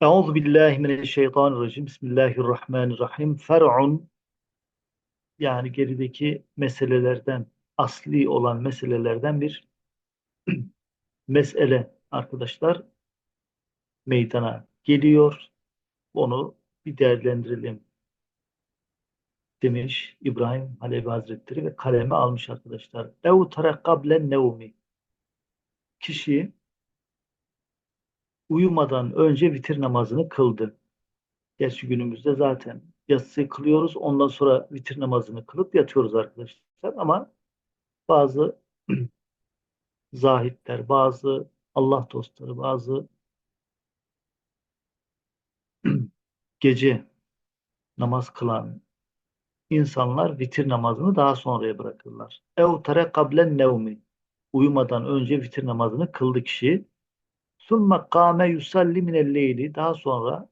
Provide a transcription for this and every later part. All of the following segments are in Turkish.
Euzu billahi mineşşeytanirracim. Bismillahirrahmanirrahim. Fer'un yani gerideki meselelerden, asli olan meselelerden bir mesele arkadaşlar meydana geliyor. Onu bir değerlendirelim demiş İbrahim Halevi Hazretleri ve kaleme almış arkadaşlar. Ev terekkablen nevmi. Kişi uyumadan önce vitir namazını kıldı. Gerçi günümüzde zaten yatsıyı kılıyoruz. Ondan sonra vitir namazını kılıp yatıyoruz arkadaşlar. Ama bazı zahitler, bazı Allah dostları, bazı gece namaz kılan insanlar vitir namazını daha sonraya bırakırlar. Ev tere kablen nevmi. Uyumadan önce vitir namazını kıldı kişi. Sümme kâme yusalli minelleyli. Daha sonra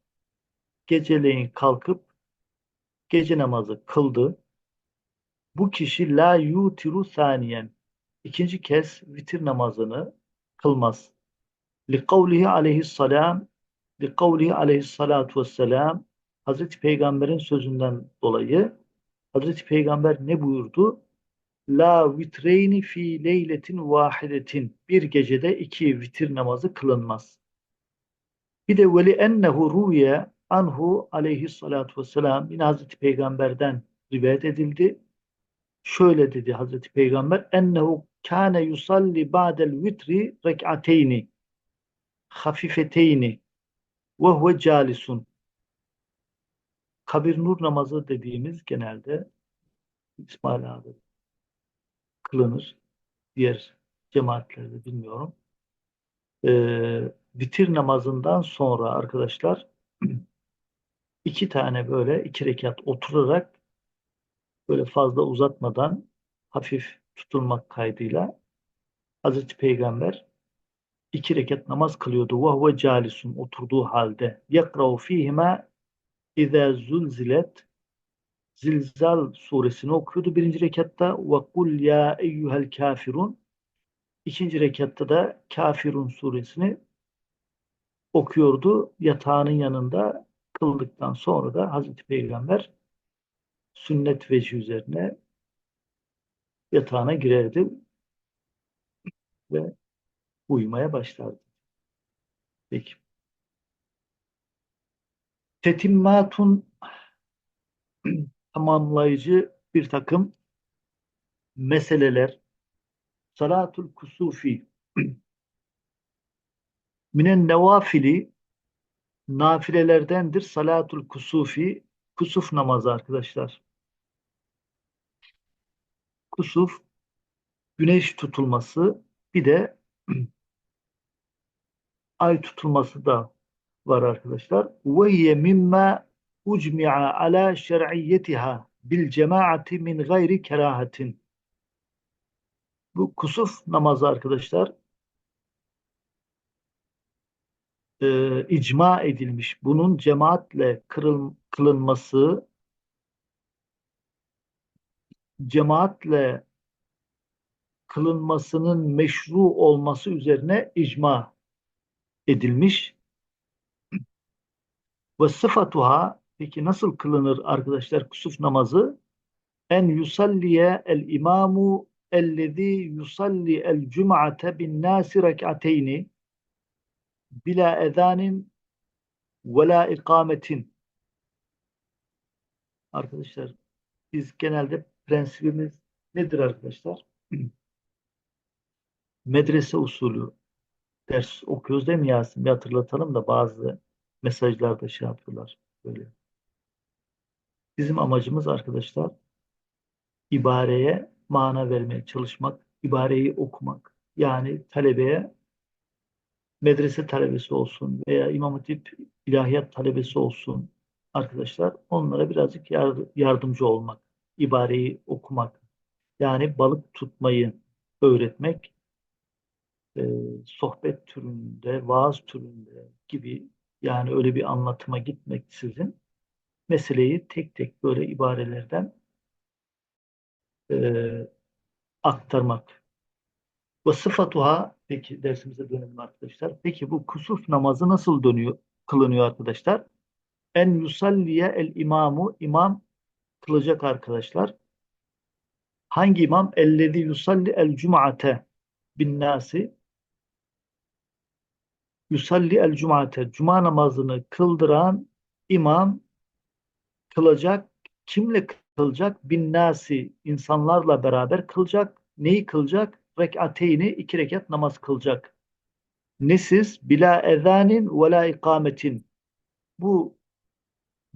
geceleyin kalkıp gece namazı kıldı. Bu kişi la yutiru saniyen. İkinci kez vitir namazını kılmaz. Li kavlihi aleyhisselam li kavlihi aleyhissalatu vesselam Hazreti Peygamber'in sözünden dolayı Hazreti Peygamber ne buyurdu? La vitreyni fi leyletin vahidetin. Bir gecede iki vitir namazı kılınmaz. Bir de veli ennehu ruye anhu aleyhissalatu vesselam yine Hazreti Peygamber'den rivayet edildi. Şöyle dedi Hazreti Peygamber ennehu kâne yusalli ba'del vitri rek'ateyni hafifeteyni ve huve calisun kabir nur namazı dediğimiz genelde İsmail abi kılınır. Diğer cemaatlerde bilmiyorum. Ee, bitir namazından sonra arkadaşlar iki tane böyle iki rekat oturarak böyle fazla uzatmadan hafif tutulmak kaydıyla Hazreti Peygamber iki rekat namaz kılıyordu. Ve huve calisun oturduğu halde. Yakra'u fihime İzâ zulzilet Zilzal suresini okuyordu birinci rekatta ve kul ya eyyuhel kafirun ikinci rekatta da Kafirun suresini okuyordu yatağının yanında kıldıktan sonra da Hazreti Peygamber sünnet veci üzerine yatağına girerdi ve uyumaya başlardı. Peki. Tetimmatun tamamlayıcı bir takım meseleler salatul kusufi minen nevafili nafilelerdendir salatul kusufi kusuf namazı arkadaşlar. Kusuf güneş tutulması bir de ay tutulması da var arkadaşlar. Ve hiye mimma ucmi'a ala şer'iyyetiha bil cemaati min gayri kerahatin. Bu kusuf namazı arkadaşlar e, icma edilmiş. Bunun cemaatle kırıl, kılınması cemaatle kılınmasının meşru olması üzerine icma edilmiş. Ve sıfatuha peki nasıl kılınır arkadaşlar kusuf namazı? En yusalliye el imamu ellezî yusalli el cum'ate bin nâsi rek'ateyni bila ezanin ve la ikametin. Arkadaşlar biz genelde prensibimiz nedir arkadaşlar? Medrese usulü ders okuyoruz değil mi Yasin? Bir hatırlatalım da bazı mesajlarda şey yapıyorlar böyle. Bizim amacımız arkadaşlar ibareye mana vermeye çalışmak, ibareyi okumak. Yani talebeye medrese talebesi olsun veya İmam Hatip ilahiyat talebesi olsun arkadaşlar onlara birazcık yardımcı olmak, ibareyi okumak. Yani balık tutmayı öğretmek e, sohbet türünde, vaaz türünde gibi yani öyle bir anlatıma gitmek sizin meseleyi tek tek böyle ibarelerden e, aktarmak. Ve sıfatuha peki dersimize dönelim arkadaşlar. Peki bu kusuf namazı nasıl dönüyor? kılınıyor arkadaşlar. En yusalliye el imamu imam kılacak arkadaşlar. Hangi imam? Ellezi yusalli el cum'ate bin nasi yusalli el cum'ate cuma namazını kıldıran imam kılacak. Kimle kılacak? Bin nasi insanlarla beraber kılacak. Neyi kılacak? Rek'ateyni iki rekat namaz kılacak. Nesiz? Bila ezanin ve la ikametin. Bu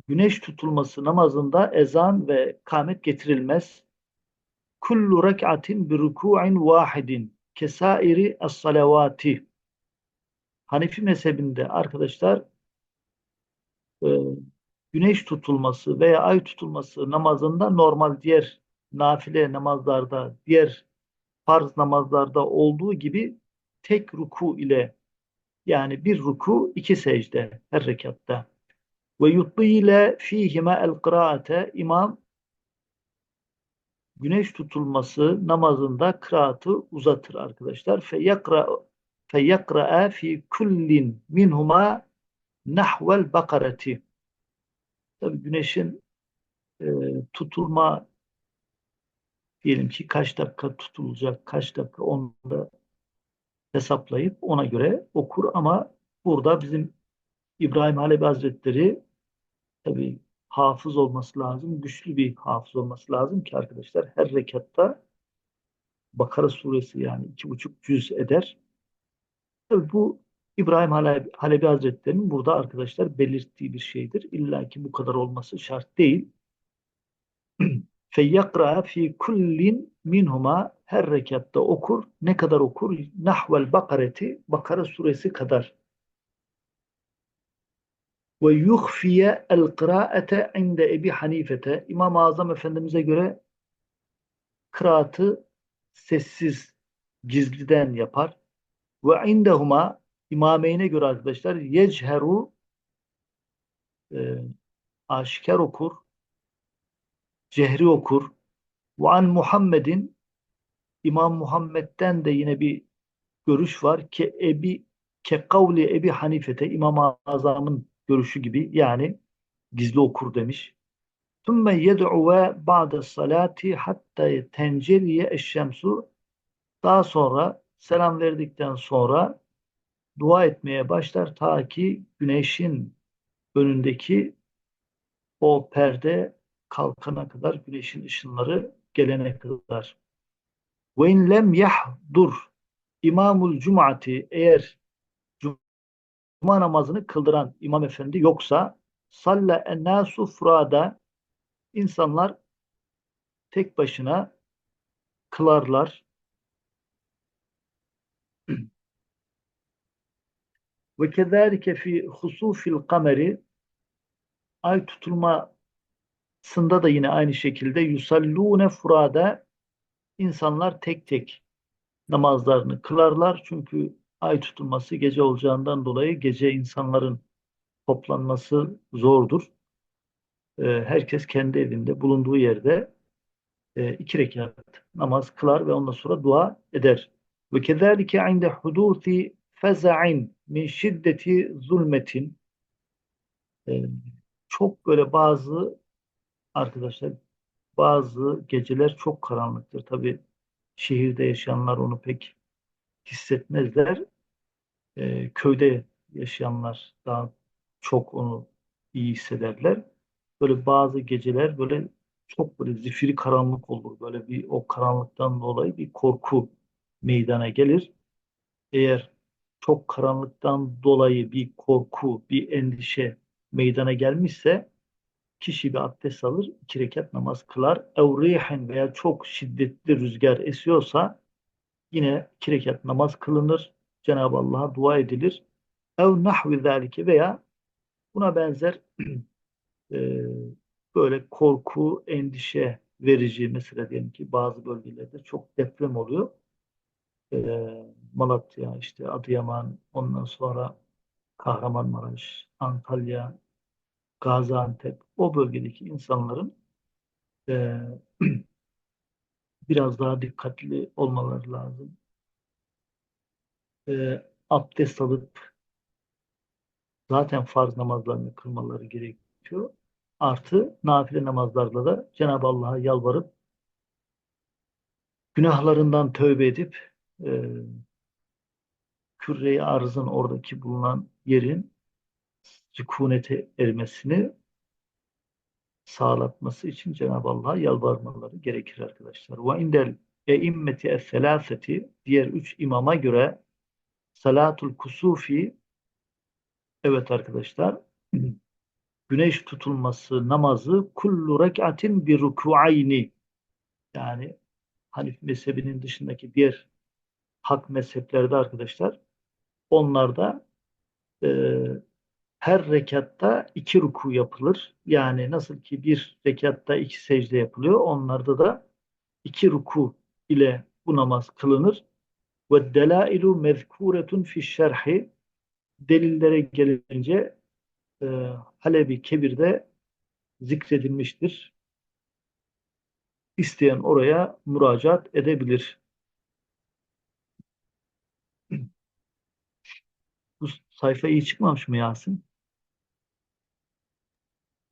güneş tutulması namazında ezan ve kamet getirilmez. Kullu rek'atin bi ruku'in vahidin kesairi es-salavati. Hanefi mezhebinde arkadaşlar e, güneş tutulması veya ay tutulması namazında normal diğer nafile namazlarda, diğer farz namazlarda olduğu gibi tek ruku ile yani bir ruku iki secde her rekatta. Ve yutbile fihime el kıraate imam güneş tutulması namazında kıraatı uzatır arkadaşlar. Fe yakra fe yakra fi kullin minhuma nahvel bakareti. Tabi güneşin e, tutulma diyelim ki kaç dakika tutulacak, kaç dakika onu da hesaplayıp ona göre okur ama burada bizim İbrahim Halebi Hazretleri tabi hafız olması lazım, güçlü bir hafız olması lazım ki arkadaşlar her rekatta Bakara suresi yani iki buçuk cüz eder. Tabi bu İbrahim Halebi, Hazretleri'nin burada arkadaşlar belirttiği bir şeydir. İlla ki bu kadar olması şart değil. Feyyakra fi kullin minhuma her rekatta okur. Ne kadar okur? Nahvel bakareti Bakara suresi kadar. Ve yuhfiye el kıraate inde Ebi Hanifete İmam-ı Azam Efendimiz'e göre kıraatı sessiz, gizliden yapar. Ve indehuma İmameyne göre arkadaşlar yechheru e, aşikar okur, cehri okur. Ve an Muhammed'in İmam Muhammed'den de yine bir görüş var ki Ebi ke kavli Ebi Hanife'te İmam-ı Azam'ın görüşü gibi yani gizli okur demiş. Tümme yed'uve ba'de salati hatta tenceriye eşşemsu daha sonra selam verdikten sonra dua etmeye başlar ta ki güneşin önündeki o perde kalkana kadar güneşin ışınları gelene kadar. Ve in lem yahdur imamul cum'ati eğer cuma namazını kıldıran imam efendi yoksa salla ennasu furada insanlar tek başına kılarlar. Ve kezalike fi husufil kameri ay tutulmasında da yine aynı şekilde yusallune furada insanlar tek tek namazlarını kılarlar. Çünkü ay tutulması gece olacağından dolayı gece insanların toplanması zordur. Ee, herkes kendi evinde bulunduğu yerde e, iki rekat namaz kılar ve ondan sonra dua eder. Ve kezalike inde hudusi feza'in min şiddeti zulmetin e, çok böyle bazı arkadaşlar bazı geceler çok karanlıktır. Tabi şehirde yaşayanlar onu pek hissetmezler. E, köyde yaşayanlar daha çok onu iyi hissederler. Böyle bazı geceler böyle çok böyle zifiri karanlık olur. Böyle bir o karanlıktan dolayı bir korku meydana gelir. Eğer çok karanlıktan dolayı bir korku, bir endişe meydana gelmişse kişi bir abdest alır, iki rekat namaz kılar. Evrihen veya çok şiddetli rüzgar esiyorsa yine iki rekat namaz kılınır. Cenab-ı Allah'a dua edilir. Ev nahvi zalike veya buna benzer e, böyle korku, endişe verici mesela diyelim ki bazı bölgelerde çok deprem oluyor. E, Malatya, işte Adıyaman, ondan sonra Kahramanmaraş, Antalya, Gaziantep, o bölgedeki insanların e, biraz daha dikkatli olmaları lazım. E, abdest alıp zaten farz namazlarını kılmaları gerekiyor. Artı nafile namazlarla da Cenab-ı Allah'a yalvarıp günahlarından tövbe edip e, küre-i arzın oradaki bulunan yerin sükunete ermesini sağlatması için Cenab-ı Allah'a yalvarmaları gerekir arkadaşlar. Ve indel eimmeti es-selaseti diğer üç imama göre salatul kusufi evet arkadaşlar güneş tutulması namazı kullu rek'atin bir ruku'ayni yani Hanif mezhebinin dışındaki diğer hak mezheplerde arkadaşlar onlarda e, her rekatta iki ruku yapılır. Yani nasıl ki bir rekatta iki secde yapılıyor. Onlarda da iki ruku ile bu namaz kılınır. Ve delailu mezkuretun fi şerhi delillere gelince e, Halebi Kebir'de zikredilmiştir. İsteyen oraya müracaat edebilir. Bu sayfa iyi çıkmamış mı Yasin?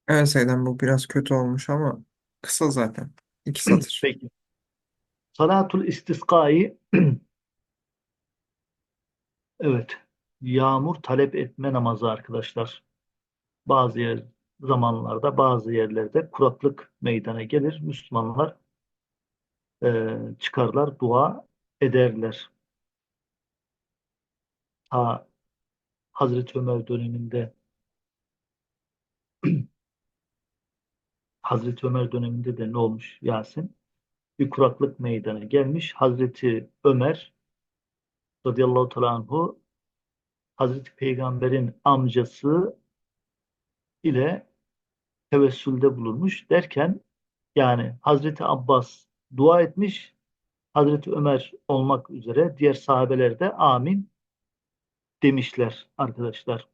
Evet Seyden bu biraz kötü olmuş ama kısa zaten. İki satır. Peki. Salatul istiskai evet yağmur talep etme namazı arkadaşlar. Bazı yer, zamanlarda bazı yerlerde kuraklık meydana gelir. Müslümanlar e, çıkarlar, dua ederler. Ha, Hazreti Ömer döneminde Hazreti Ömer döneminde de ne olmuş Yasin? Bir kuraklık meydana gelmiş. Hazreti Ömer radıyallahu teala anhu Hazreti Peygamber'in amcası ile tevessülde bulunmuş derken yani Hazreti Abbas dua etmiş Hazreti Ömer olmak üzere diğer sahabeler de amin demişler arkadaşlar.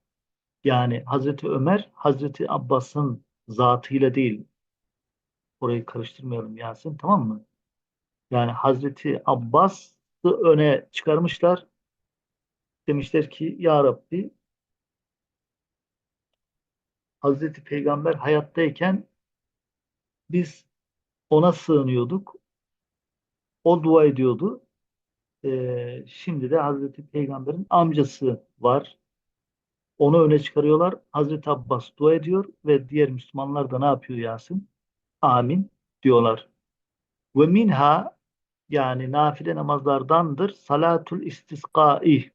Yani Hazreti Ömer Hazreti Abbas'ın zatıyla değil orayı karıştırmayalım Yasin tamam mı? Yani Hazreti Abbas'ı öne çıkarmışlar. Demişler ki Ya Rabbi Hazreti Peygamber hayattayken biz ona sığınıyorduk. O dua ediyordu. Ee, şimdi de Hazreti Peygamber'in amcası var. Onu öne çıkarıyorlar. Hazreti Abbas dua ediyor ve diğer Müslümanlar da ne yapıyor Yasin? Amin diyorlar. Ve minha yani nafile namazlardandır salatul istiskai.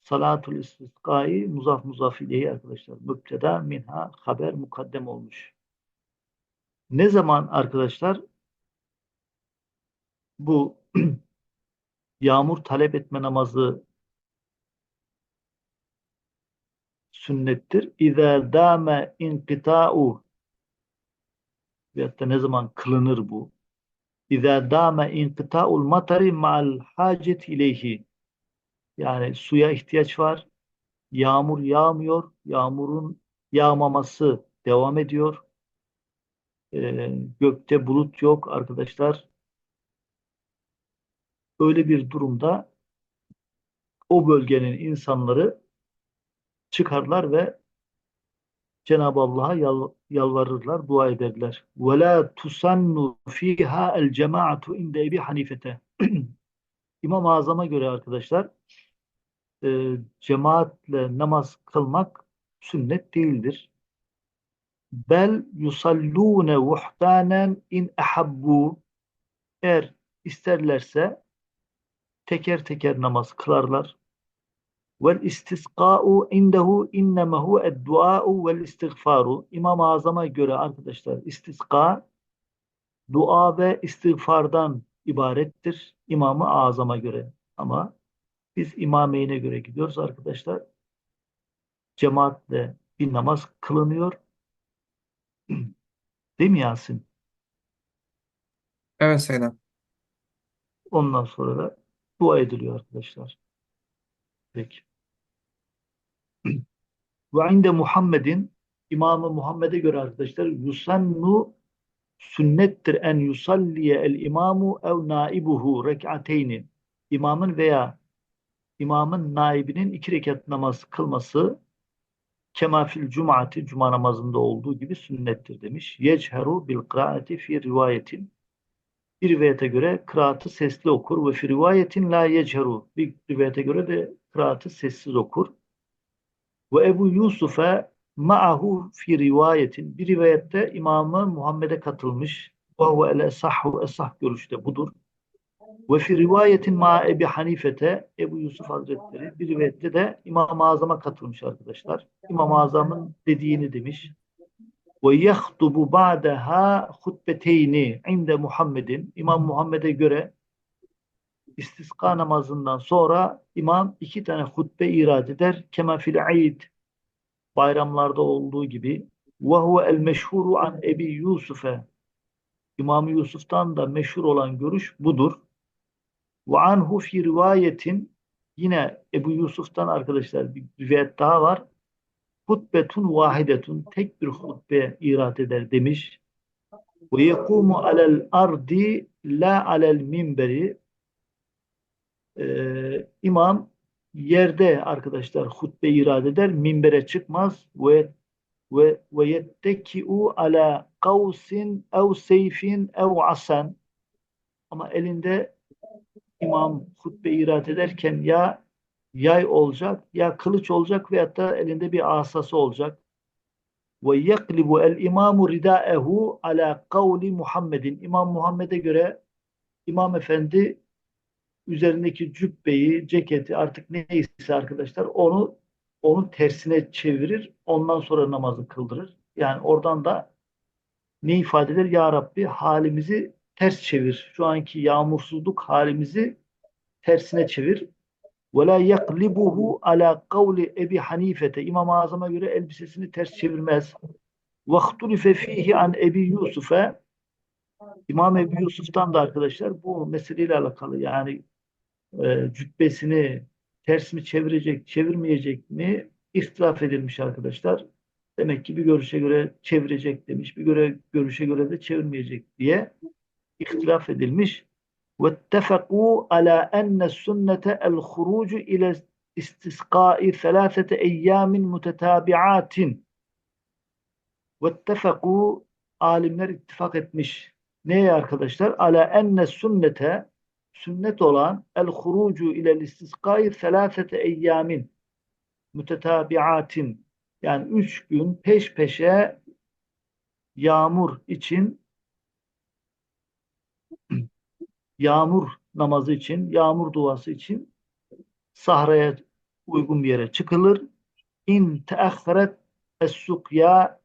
Salatul istiskai muzaf muzaf ileyhi arkadaşlar. Mübteda minha haber mukaddem olmuş. Ne zaman arkadaşlar bu yağmur talep etme namazı sünnettir. İza dame inkita'u veyahut da ne zaman kılınır bu? İza dame inkita'ul matari ma'al hacet ileyhi yani suya ihtiyaç var. Yağmur yağmıyor. Yağmurun yağmaması devam ediyor. Ee, gökte bulut yok arkadaşlar Öyle bir durumda o bölgenin insanları çıkarlar ve Cenab-ı Allah'a yal, yalvarırlar, dua ederler. وَلَا تُسَنُّ ف۪يهَا الْجَمَاعَةُ اِنْدَ اَبِي حَنِيفَةَ İmam-ı Azam'a göre arkadaşlar e, cemaatle namaz kılmak sünnet değildir. Bel yusallune vuhtanen in ehabbu eğer isterlerse teker teker namaz kılarlar. Vel istisqa'u indehu inneme huve dua'u vel istiğfaru. İmam-ı Azam'a göre arkadaşlar istisqa dua ve istiğfardan ibarettir. İmam-ı Azam'a göre. Ama biz imameyne göre gidiyoruz arkadaşlar. Cemaatle bir namaz kılınıyor. Değil mi Yasin? Evet Seyden. Ondan sonra da dua ediliyor arkadaşlar. Peki. Ve inde Muhammed'in İmamı Muhammed'e göre arkadaşlar yusannu sünnettir en yusalliye el imamu ev naibuhu rek'ateyni. İmamın veya imamın naibinin iki rekat namaz kılması Kema fil cum'ati cuma namazında olduğu gibi sünnettir demiş. Yecheru bil kıraati fi rivayetin bir rivayete göre kıraatı sesli okur ve rivayetin la yecheru bir rivayete göre de kıraatı sessiz okur. Ve Ebu Yusuf'e ma'ahu fi rivayetin bir rivayette imamı Muhammed'e katılmış. Ve huve el esahhu esah görüşte budur. Ve fi rivayetin ma Ebi Hanifete Ebu Yusuf Hazretleri bir rivayette de İmam-ı Azam'a katılmış arkadaşlar. İmam-ı Azam'ın dediğini demiş. Ve yahtubu ba'daha hutbeteyni inde Muhammedin İmam Muhammed'e göre istisqa namazından sonra imam iki tane hutbe irad eder. Kema fil Eid bayramlarda olduğu gibi. Ve huve el meşhuru an Ebi Yusuf'e İmam Yusuf'tan da meşhur olan görüş budur. Ve anhu fi rivayetin yine Ebu Yusuf'tan arkadaşlar bir rivayet daha var. Hutbetun vahidetun tek bir hutbe irad eder demiş. Ve yekumu alel ardi la alel minberi. Ee, imam yerde arkadaşlar hutbe irad eder, minbere çıkmaz. Ve ve ve yettekiu ala kavsin ev seyfin ev asan ama elinde imam hutbe irad ederken ya yay olacak ya kılıç olacak veyahut da elinde bir asası olacak. Ve yaklibu el imamu ridaehu ala kavli Muhammedin. İmam Muhammed'e göre İmam Efendi üzerindeki cübbeyi, ceketi artık neyse arkadaşlar onu onu tersine çevirir. Ondan sonra namazı kıldırır. Yani oradan da ne ifade eder? Ya Rabbi halimizi ters çevir. Şu anki yağmursuzluk halimizi tersine çevir. Ve la yaklibuhu ala kavli Ebi Hanifete. İmam-ı Azam'a göre elbisesini ters çevirmez. Vaktulife fihi an Ebi Yusuf'e İmam Ebu Yusuf'tan da arkadaşlar bu meseleyle alakalı yani e, cübbesini ters mi çevirecek, çevirmeyecek mi ihtilaf edilmiş arkadaşlar. Demek ki bir görüşe göre çevirecek demiş, bir göre, görüşe göre de çevirmeyecek diye ihtilaf edilmiş. واتفقوا على أن السنة الخروج إلى استسقاء ثلاثة أيام متتابعات واتفقوا alimler ittifak etmiş. Neye arkadaşlar? Ala enne sünnete sünnet olan el hurucu ile istiskai selâfete eyyamin mütetabiatin yani üç gün peş peşe yağmur için yağmur namazı için, yağmur duası için sahraya uygun bir yere çıkılır. İn teahheret es-sukya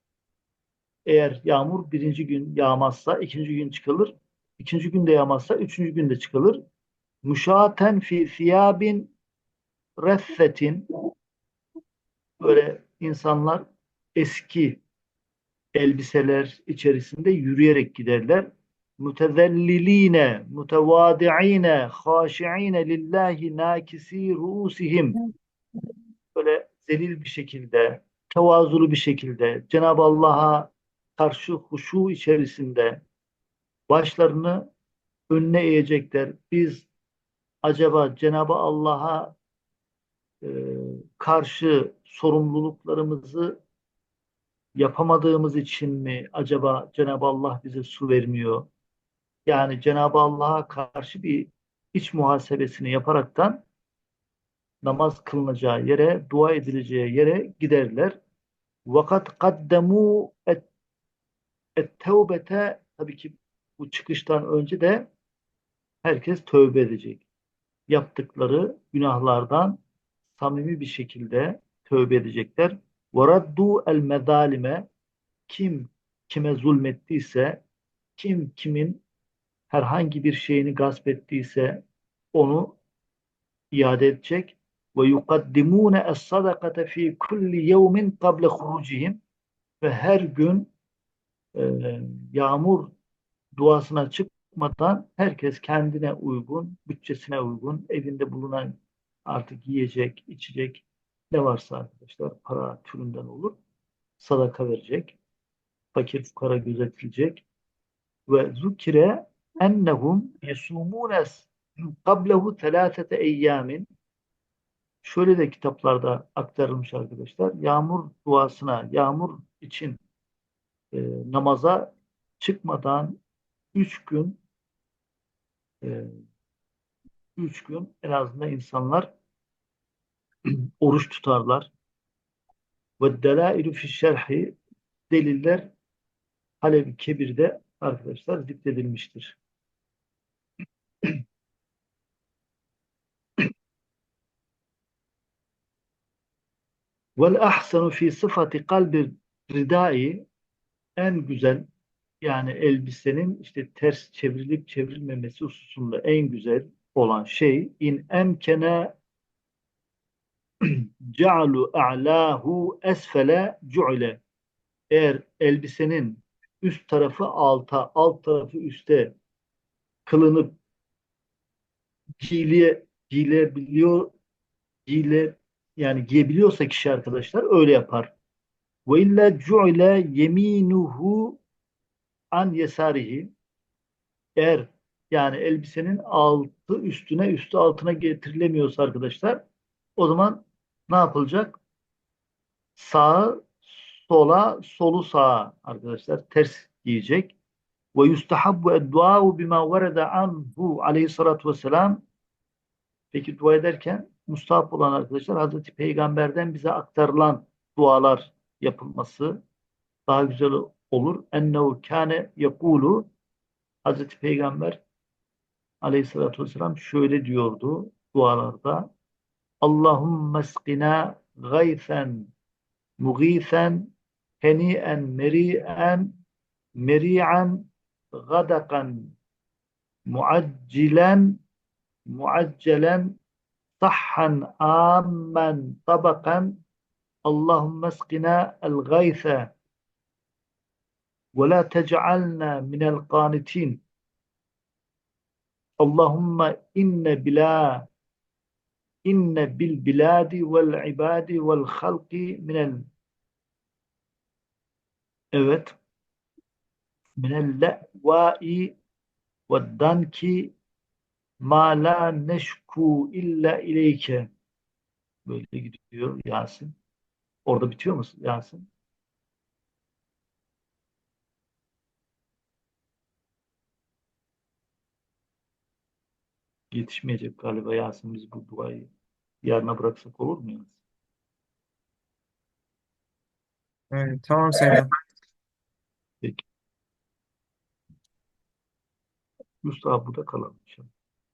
eğer yağmur birinci gün yağmazsa ikinci gün çıkılır. İkinci gün de yağmazsa üçüncü günde çıkılır. Müşaten fi thiyabin reffetin böyle insanlar eski elbiseler içerisinde yürüyerek giderler. Mutezelliline, mutevadi'ine, haşi'ine lillahi nakisi ruusihim. Böyle zelil bir şekilde, tevazulu bir şekilde Cenab-ı Allah'a karşı huşu içerisinde başlarını önüne eğecekler. Biz acaba Cenab-ı Allah'a e, karşı sorumluluklarımızı yapamadığımız için mi acaba Cenab-ı Allah bize su vermiyor? yani Cenab-ı Allah'a karşı bir iç muhasebesini yaparaktan namaz kılınacağı yere, dua edileceği yere giderler. Vakat kaddemu et, et tevbete tabii ki bu çıkıştan önce de herkes tövbe edecek. Yaptıkları günahlardan samimi bir şekilde tövbe edecekler. Varaddu el medalime kim kime zulmettiyse, kim kimin herhangi bir şeyini gasp ettiyse onu iade edecek. Ve yukaddimune es-sadakate fi kulli yevmin kable hurucihim ve her gün e, yağmur duasına çıkmadan herkes kendine uygun, bütçesine uygun, evinde bulunan artık yiyecek, içecek ne varsa arkadaşlar para türünden olur. Sadaka verecek. Fakir fukara gözetilecek. Ve zukire ennehum yesumune qablehu telâfete eyyamin şöyle de kitaplarda aktarılmış arkadaşlar. Yağmur duasına, yağmur için e, namaza çıkmadan üç gün e, üç gün en azından insanlar oruç tutarlar. Ve delailu fi şerhi deliller Halevi Kebir'de arkadaşlar zikredilmiştir. Vel ahsenu fi sıfati kalbi ridai. En güzel yani elbisenin işte ters çevrilip çevrilmemesi hususunda en güzel olan şey in emkene cealu a'lahu esfele cu'ile eğer elbisenin üst tarafı alta, alt tarafı üste kılınıp giyile, giyilebiliyor giyile, yani giyebiliyorsa kişi arkadaşlar öyle yapar. Ve illa cu'ile yeminuhu an yesarihi eğer yani elbisenin altı üstüne üstü altına getirilemiyorsa arkadaşlar o zaman ne yapılacak? Sağı sola, solu sağa arkadaşlar ters giyecek. Ve yustahabbu eddua'u bima verede anhu aleyhissalatu vesselam Peki dua ederken mustahap olan arkadaşlar Hazreti Peygamber'den bize aktarılan dualar yapılması daha güzel olur. Ennehu kâne yekulu Hazreti Peygamber aleyhissalatü vesselam şöyle diyordu dualarda Allahümme eskina gayfen mugîfen heni'en meri'en meri'an gadakan muaccilen muaccelen sahhan ammen tabakan Allahümme eskina el gayfe ve la tec'alna minel qanitin Allahümme inne bila inne bil biladi vel ibadi vel halki minel evet minel le'vai ve danki ma la neşku illa ileyke böyle gidiyor Yasin. Orada bitiyor musun Yasin? Yetişmeyecek galiba Yasin biz bu duayı yarına bıraksak olur mu Yasin? Evet, tamam Selam. Peki. Mustafa burada kalalım inşallah.